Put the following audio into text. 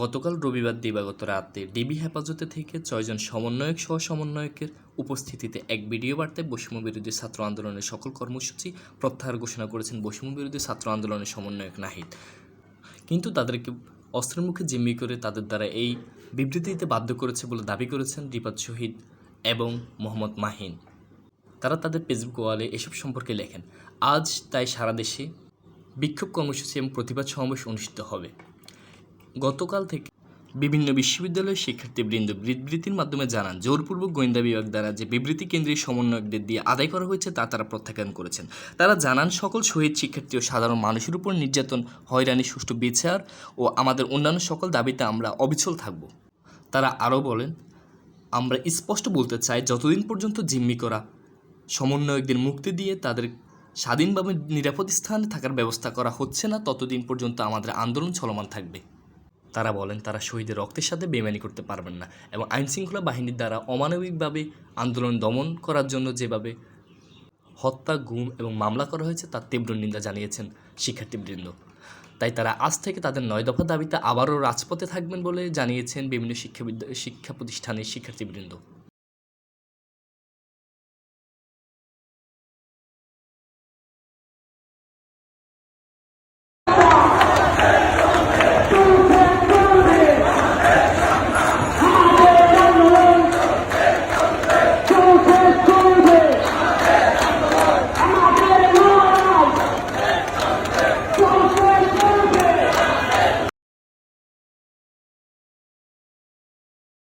গতকাল রবিবার দিবাগত রাতে ডিবি হেফাজতে থেকে ছয়জন সমন্বয়ক সহ সমন্বয়কের উপস্থিতিতে এক ভিডিও বার্তায় বৈষম্য বিরোধী ছাত্র আন্দোলনের সকল কর্মসূচি প্রত্যাহার ঘোষণা করেছেন বৈষম্য বিরোধী ছাত্র আন্দোলনের সমন্বয়ক নাহিদ। কিন্তু তাদেরকে অস্ত্রের মুখে জিম্মি করে তাদের দ্বারা এই বিবৃতি দিতে বাধ্য করেছে বলে দাবি করেছেন রিপাত শহীদ এবং মোহাম্মদ মাহিন। তারা তাদের ফেসবুক ওয়ালে এসব সম্পর্কে লেখেন, আজ তাই সারা দেশে বিক্ষোভ কর্মসূচি এবং প্রতিবাদ সমাবেশ অনুষ্ঠিত হবে। গতকাল থেকে বিভিন্ন বিশ্ববিদ্যালয়ের শিক্ষার্থীবৃন্দ বিবৃতির মাধ্যমে জানান, জোরপূর্বক গোয়েন্দা বিভাগ দ্বারা যে বিবৃতি কেন্দ্রীয় সমন্বয়কদের দিয়ে আদায় করা হয়েছে, তা তারা প্রত্যাখ্যান করেছেন। তারা জানান, সকল শহীদ শিক্ষার্থী ও সাধারণ মানুষের উপর নির্যাতন, হয়রানি, সুষ্ঠু বিচার ও আমাদের অন্যান্য সকল দাবিতে আমরা অবিচল থাকব। তারা আরও বলেন, আমরা স্পষ্ট বলতে চাই, যতদিন পর্যন্ত জিম্মি করা সমন্বয়কদের মুক্তি দিয়ে তাদের স্বাধীনভাবে নিরাপদ স্থানে থাকার ব্যবস্থা করা হচ্ছে না, ততদিন পর্যন্ত আমাদের আন্দোলন চলমান থাকবে। তারা বলেন তারা শহীদের রক্তের সাথে বেমানি করতে পারবেন না এবং আইনশৃঙ্খলা বাহিনীর দ্বারা অমানবিকভাবে আন্দোলন দমন করার জন্য যেভাবে হত্যা, গুম এবং মামলা করা হয়েছে, তার তীব্র নিন্দা জানিয়েছেন শিক্ষার্থীবৃন্দ। তাই তারা আজ থেকে তাদের নয় দফা দাবিতে আবারও রাজপথে থাকবেন বলে জানিয়েছেন বিভিন্ন শিক্ষাবিদ্যা শিক্ষা প্রতিষ্ঠানের শিক্ষার্থীবৃন্দ।